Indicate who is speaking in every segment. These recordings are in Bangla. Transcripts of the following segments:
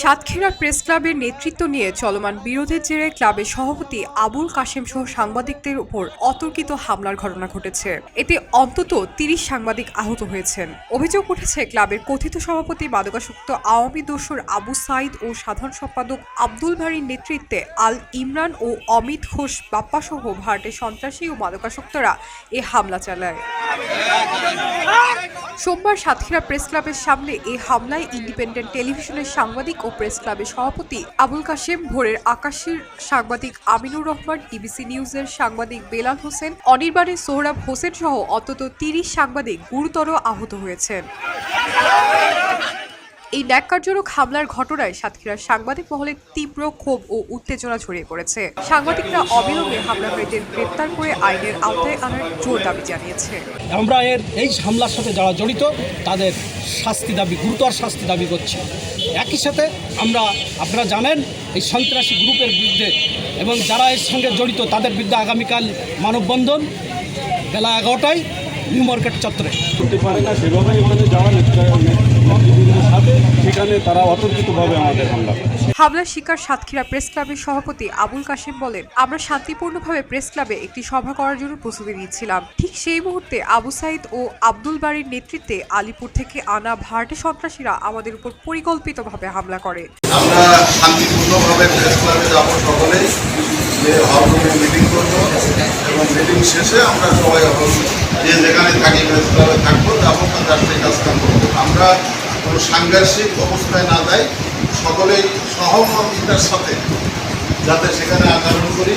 Speaker 1: সাতক্ষীরা প্রেস ক্লাবের নেতৃত্ব নিয়ে চলমান বিরোধের জেরে ক্লাবের সভাপতি আবুল কাশেম সহ সাংবাদিকদের উপর অতর্কিত হামলার ঘটনা ঘটেছে। এতে অন্তত তিরিশ সাংবাদিক আহত হয়েছেন। অভিযোগ উঠেছে, ক্লাবের কথিত সভাপতি মাদকাসক্ত আওয়ামী দোসর আবু সাইদ ও সাধারণ সম্পাদক আব্দুল ভারির নেতৃত্বে আল ইমরান ও অমিত ঘোষ বাপ্পা সহ ভারতের সন্ত্রাসী ও মাদকাসক্তরা এ হামলা চালায়। সোমবার সাতক্ষীরা প্রেস ক্লাবের সামনে এই হামলায় ইন্ডিপেন্ডেন্ট টেলিভিশনের সাংবাদিক ও প্রেস ক্লাবের সভাপতি আবুল কাশেম, ভোরের আকাশের সাংবাদিক আমিনুর রহমান টিবিসি নিউজের সাংবাদিক বেলাল হোসেন অনির্বাণের সোহরাব হোসেন সহ অন্তত তিরিশ সাংবাদিক গুরুতর আহত হয়েছেন। এই ন্যাক্কারজনক হামলার ঘটনায় সাতক্ষীরার সাংবাদিক মহলে তীব্র ক্ষোভ ও উত্তেজনা ছড়িয়ে পড়েছে। সাংবাদিকরা অবিলম্বে হামলাকারীদের গ্রেপ্তার করে আইনের আওতায় আনার জোর দাবি জানিয়েছে।
Speaker 2: আমরা এর এই হামলার সাথে যারা জড়িত, তাদের শাস্তি দাবি, গুরুতর শাস্তি দাবি করছি। একই সাথে আমরা, আপনারা জানেন, এই সন্ত্রাসী গ্রুপের বিরুদ্ধে এবং যারা এর সঙ্গে জড়িত, তাদের বিরুদ্ধে আগামীকাল মানববন্ধন বেলা এগারোটায় নিউ মার্কেট চত্বরে।
Speaker 3: করতে পারে না সেভাবে ওখানে যাওয়া নেতৃবৃন্দের সাথে সেখানে তারা অতর্কিতভাবে আমাদের হামলা
Speaker 1: হামলার শিকার সাতক্ষীরা প্রেস ক্লাবের সভাপতি আবুল কাশেম বলেন আমরা শান্তিপূর্ণভাবে প্রেস ক্লাবে একটি সভা করার জন্য প্রস্তুতি নিচ্ছিলাম। ঠিক সেই মুহূর্তে আবু সাইদ ও আব্দুল বাড়ির নেতৃত্বে আলিপুর থেকে আনা ভাড়াটে সন্ত্রাসীরা আমাদের উপর পরিকল্পিতভাবে হামলা করে।
Speaker 4: আমরা শান্তিপূর্ণভাবে প্রেস ক্লাবে যাব সকলেই। যে হলরুমে মিটিং করব এবং মিটিং শেষে আমরা সবাই হল যে যেখানে থাকি থাকব, যাব রাষ্ট্রীয় কাজটা করব। আমরা কোনো সাংঘর্ষিক অবস্থায় না যাই, সকলেই সহমর্মিতার সাথে যাতে সেখানে আচরণ করি।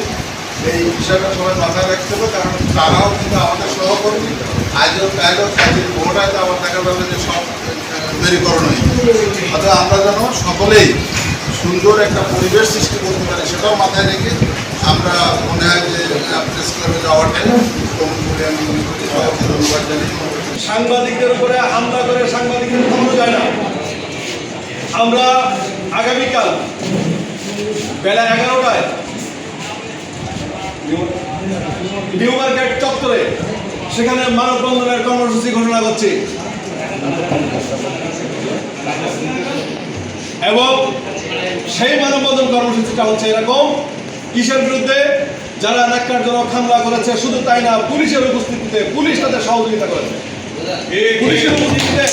Speaker 4: এই বিষয়টা সবাই মাথায় রাখতে হবে, কারণ তারাও কিন্তু আমাদের সহকর্মী। আজও কালও কাজের ভোটায় তো আমার দেখা যাবে যে সব মেরুকরণ হয়ে অর্থাৎ আমরা যেন সকলেই সুন্দর একটা পরিবেশ সৃষ্টি করতে পারে, সেটাও মাথায় রেখে আমরা মনে হয় যে প্রেস ক্লাবে যাওয়াটাই আমি ধন্যবাদ জানাই
Speaker 5: সাংবাদিকদের উপরে হামলা করে সাংবাদিকদের থামানো যায় না। আমরা আগামীকাল বেলা এগারোটায় নিউ মার্কেট চত্বরে, সেখানে মানববন্ধনের কর্মসূচি ঘোষণা করছি। এবং সেই মানববন্ধন কর্মসূচিটা হচ্ছে এরকম। কিসের বিরুদ্ধে? যারা ন্যাক্কারজনক হামলা করেছে শুধু তাই না পুলিশের উপস্থিতিতে পুলিশ তাদের সহযোগিতা করেছে। পুলিশের উপস্থিতিতে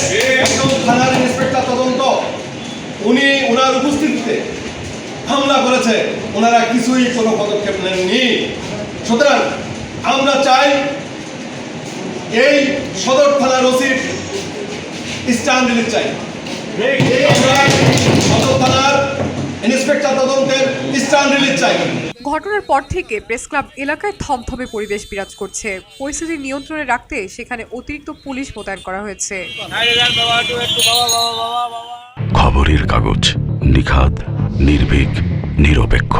Speaker 5: একজন থানার ইন্সপেক্টর তদন্ত উনি ওনার উপস্থিতিতে হামলা করেছে। ওনারা কিছুই কোনো পদক্ষেপ নেননি। সুতরাং আমরা চাই এই সদর থানার ওসির স্ট্যান্ড রিলিজ চাই। আমরা সদর থানার ইন্সপেক্টর তদন্তের রিলিজ চাই।
Speaker 1: ঘটনার পর থেকে প্রেস ক্লাব এলাকায় থমথমে পরিবেশ বিরাজ করছে। পরিস্থিতি নিয়ন্ত্রণে রাখতে সেখানে অতিরিক্ত পুলিশ মোতায়েন করা হয়েছে।
Speaker 6: খবরের কাগজ নিখাদ নির্ভীক নিরপেক্ষ।